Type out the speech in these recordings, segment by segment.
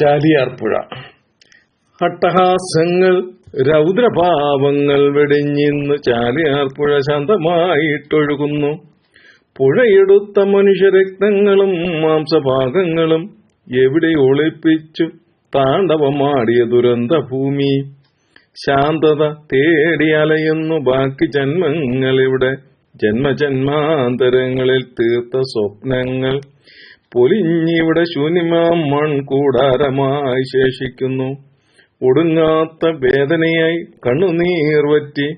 ചാലിയാർപ്പുഴ. അട്ടഹാസങ്ങൾ രൗദ്രഭാവങ്ങൾ വെടിഞ്ഞിന്ന് ചാലിയാർപ്പുഴ ശാന്തമായിട്ടൊഴുകുന്നു. പുഴയെടുത്ത മനുഷ്യരക്തങ്ങളും മാംസഭാഗങ്ങളും എവിടെ ഒളിപ്പിച്ചു താണ്ഡവമാടിയ ദുരന്ത ഭൂമി ശാന്തത തേടി അലയുന്നു ബാക്കി ജന്മങ്ങളിവിടെ. ജന്മജന്മാന്തരങ്ങളിൽ തീർത്ത സ്വപ്നങ്ങൾ. പൊലിഞ്ഞിവിടെ ശൂന്യമാം മൺകൂടാരമായി ശേഷിക്കുന്നു. ഒടുങ്ങാത്ത വേദനയായി കണ്ണുനീർ വറ്റി.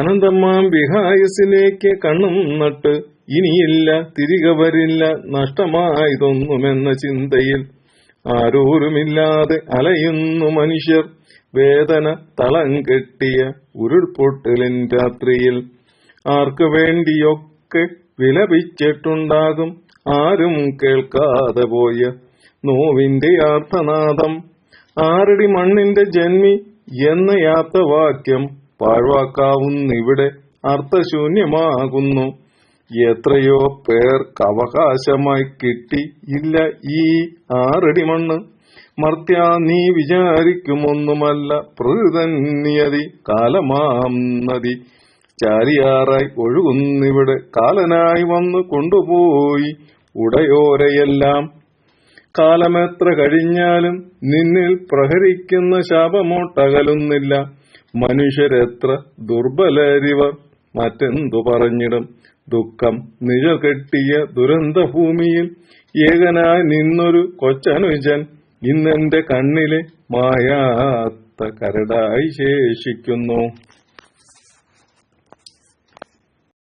അനന്തമാം വിഹായസിലേക്ക് കണ്ണും നട്ട്. ഇനിയില്ല തിരികെ വരില്ല നഷ്ടമായതൊന്നുമെന്ന ചിന്തയിൽ. ആരോരുമില്ലാതെ അലയുന്നു മനുഷ്യർ. വേദന തളം കെട്ടിയ ഉരുൾപൊട്ടലിൻ രാത്രിയിൽ. ആർക്കു വേണ്ടിയൊക്കെ വിലപിച്ചിട്ടുണ്ടാകും. ആരും കേൾക്കാതെ പോയ നോവിന്റെ അർത്ഥനാഥം ആറടി മണ്ണിന്റെ ജന്മി എന്ന യാത്രവാക്യം പാഴ്വാക്കാവുന്നിവിടെ അർത്ഥശൂന്യമാകുന്നു. എത്രയോ പേർക്ക് അവകാശമായി കിട്ടി. ഇല്ല ഈ ആറടി മണ്ണ്. മർത്യ നീ വിചാരിക്കുമൊന്നുമല്ല. പ്രകൃതന്യതി കാലമാം നദി. ചാരിയാറായി ഒഴുകുന്നിവിടെ. കാലനായി വന്നു കൊണ്ടുപോയി ഉടയോരയെല്ലാം. കാലമെത്ര കഴിഞ്ഞാലും നിന്നിൽ പ്രഹരിക്കുന്ന ശാപമോട്ടകലുന്നില്ല. മനുഷ്യരെത്ര ദുർബലരിവർ മറ്റെന്തു പറഞ്ഞിടും? ദുഃഖം നിഴ കെട്ടിയ ദുരന്ത ഭൂമിയിൽ ഏകനായി നിന്നൊരു കൊച്ചനുജൻ ഇന്നെന്റെ കണ്ണിലെ മായാത്ത കരടായി ശേഷിക്കുന്നു.